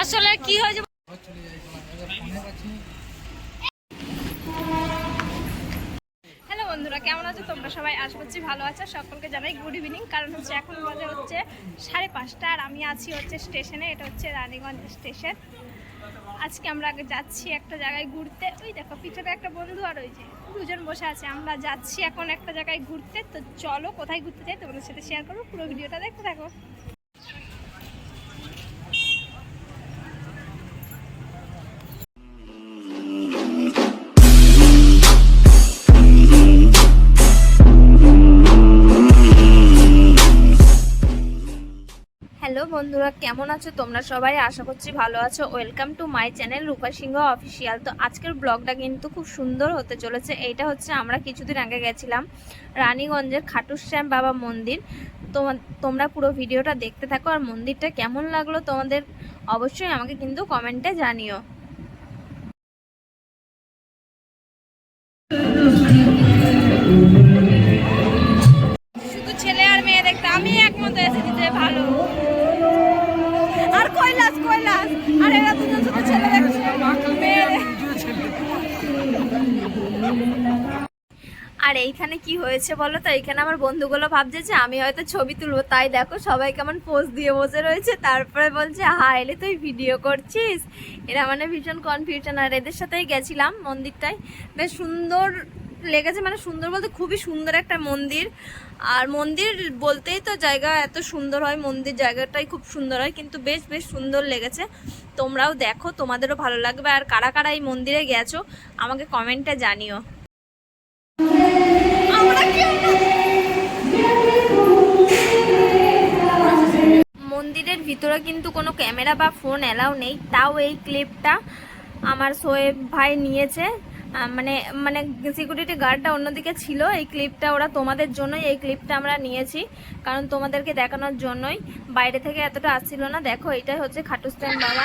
আসলে কি হয়েছে? হ্যালো বন্ধুরা, কেমন আছো? তোমরা সবাই আশ করছি ভালো আছো। সকলকে জানাই গুড ইভিনিং কারণ হচ্ছে এখন বাজে হচ্ছে সাড়ে পাঁচটা, আর আমি আছি হচ্ছে স্টেশনে এটা হচ্ছে রানীগঞ্জ স্টেশন আজকে আমরা আগে যাচ্ছি একটা জায়গায় ঘুরতে। ওই দেখো, পিছনে একটা বন্ধু আর ওই যে দুজন বসে আছে। আমরা যাচ্ছি এখন একটা জায়গায় ঘুরতে। তো চলো কোথায় ঘুরতে যাই তোমাদের সাথে শেয়ার করব। পুরো ভিডিওটা দেখতে থাকো। বন্ধুরা, কেমন আছো? তোমরা সবাই আশা করছি ভালো আছো। Welcome to my channel Rupa Singh official তো আজকের ব্লগটা কিন্তু খুব সুন্দর হতে চলেছে। এইটা হচ্ছে আমরা কিছুদিন আগে গেছিলাম রানীগঞ্জের খাটুশ্যাম বাবা মন্দির। তোমা- তোমরা পুরো ভিডিওটা দেখতে থাকো আর মন্দিরটা কেমন লাগল তোমাদের অবশ্যই আমাকে কিন্তু কমেন্টে জানিও। শুধু ছেলে আর মেয়ে দেখতে আমি একমত এসেছি যে ভালো। কৈলাস, আর এরা দুজন ছেলে আর এইখানে কি হয়েছে বলো তো? এইখানে আমার বন্ধুগুলো ভাবছে যে আমি হয়তো ছবি তুলবো। তাই দেখো, সবাই কেমন পোজ দিয়ে বসে রয়েছে। তারপরে বলছে, হা, এলে তুই ভিডিও করছিস? এরা মানে ভীষণ কনফিউশন আর এদের সাথেই গেছিলাম মন্দিরটায়। বেশ সুন্দর লেগেছে মানে সুন্দর বলতে খুবই সুন্দর একটা মন্দির। আর মন্দির বলতেই তো জায়গা এত সুন্দর হয়, মন্দির জায়গাটাই খুব সুন্দর হয়, কিন্তু বেশ বেশ সুন্দর লেগেছে। তোমরাও দেখো, তোমাদেরও ভালো লাগবে। আর কারা কারা এই মন্দিরে গেছো, আমাকে কমেন্টে জানিও। মন্দিরের ভিতরে কিন্তু কোনো ক্যামেরা বা ফোন অ্যালাউ নেই, তাও এই ক্লিপটা আমার সোয়েব ভাই নিয়েছে। মানে মানে সিকিউরিটি গার্ডটা অন্যদিকে ছিল। এই ক্লিপটা ওরা তোমাদের জন্যই, এই ক্লিপটা আমরা নিয়েছি। কারণ তোমাদেরকে দেখানোর জন্যই। বাইরে থেকে এতটা আসছিল না। দেখো, এটাই হচ্ছে খাটুস্তান বাবা।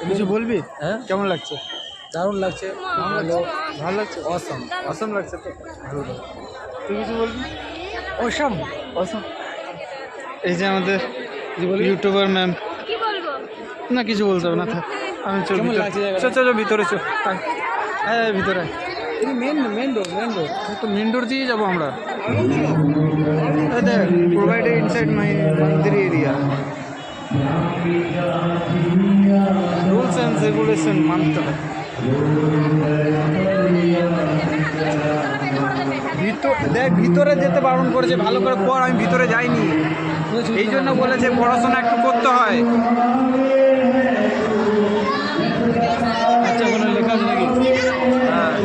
কিছু বলবি? হ্যাঁ? কেমন লাগছে? দারুণ লাগছে। ভালো ভালো লাগছে। অসম অসম লাগছে তো? ভালো তুই কিছু বলবি? অসম অসম এই যে আমাদের ইউটিউবার ম্যাম না কিছু বলতে হবে না থাক। আমি চল চল চল ভিতরে চল। আয় আয়, আয়। ভিতরে main main road main road তো মেন ডোর দিয়ে যাব আমরা। দেখ প্রোভাইডেড ইনসাইড মাই মন্দির এরিয়া রুলস অ্যান্ড রেগুলেশন মানতে হবে ভিতর দেখ ভিতরে যেতে বারণ করেছে ভালো করে পড় আমি ভিতরে যাইনি। এই জন্য বলেছে পড়াশোনা একটু করতে হয়। আচ্ছা কোনো লেখা নাকি? হ্যাঁ।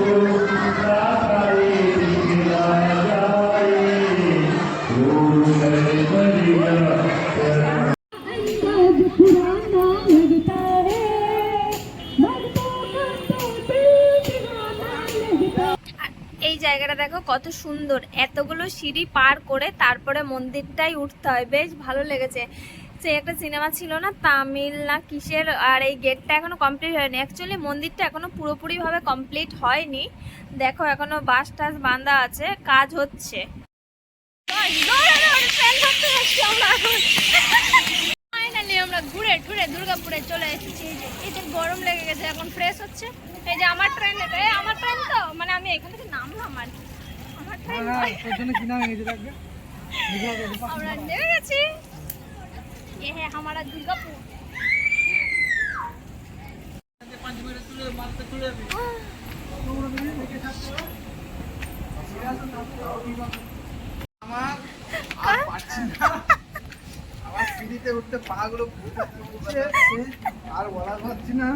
এই জায়গাটা দেখো, কত সুন্দর। এতগুলো সিঁড়ি পার করে তারপরে মন্দিরটাই উঠতে হয়। বেশ ভালো লেগেছে। সে একটা সিনেমা ছিল না, তামিল না কিসের, আর এই গেটটা এখনও কমপ্লিট হয়নি। অ্যাকচুয়ালি মন্দিরটা এখনও পুরোপুরিভাবে কমপ্লিট হয়নি। দেখো, এখনও বাস টাস বাঁধা আছে, কাজ হচ্ছে। আমরা ঘুরে ঘুরে দুর্গাপুরে চলে এসেছি। যে গরম লেগে গেছে, এখন ফ্রেশ হচ্ছে। এই যে আমার ট্রেন এটা আমার ট্রেন তো? মানে আমি এখান থেকে নামলাম আর কি। আমার ট্রেন হ্যাঁ, তোর হ্যাঁ, জন্য কি নাম এনেছি রাখবে আমরা নেমে গেছি। ये है আমার পাচ্ছি আমার সিঁড়িতে উঠতে আর বলা পারছি না।